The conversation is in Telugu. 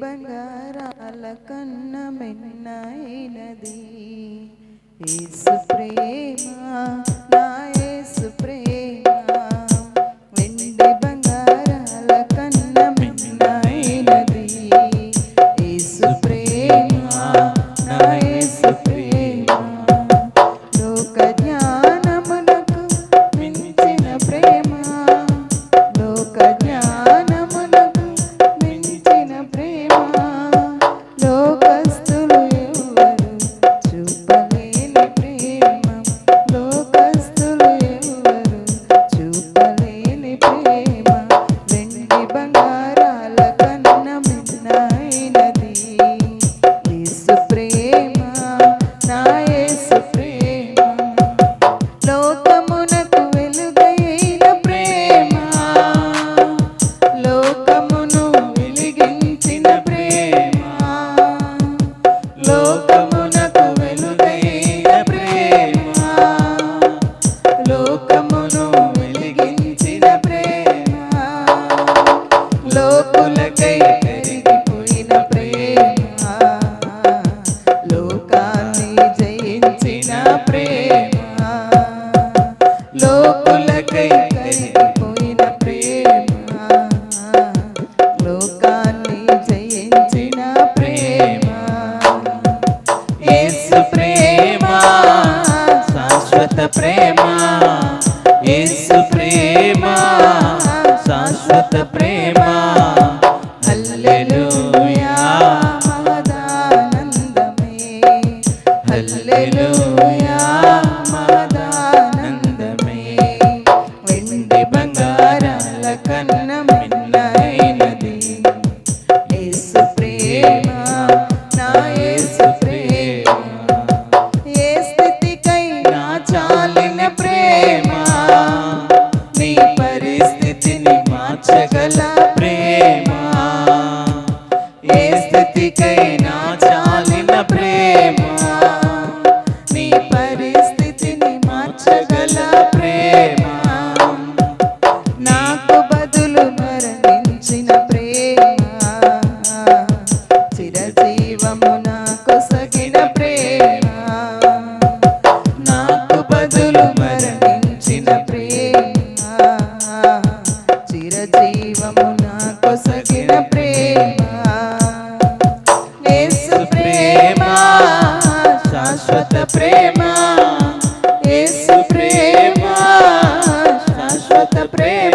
బంగారాల కన్న మెన్నైనది. ఏసు ప్రేమ లోకులకై కరిగిపోయిన ప్రేమ. లోకాన్ని జయించిన ప్రేమ. యేసు ప్రేమ శాశ్వత ప్రేమ. యేసు ప్రేమ శాశ్వత ప్రేమ. హల్లెలూయా మహదానందమే. హల్లెలూయా. నీ పరిస్థితిని మార్చగల ప్రేమ ఏ స్థితికైనా శాశ్వత ప్రేమ యేసు ప్రేమ శాశ్వత ప్రేమ.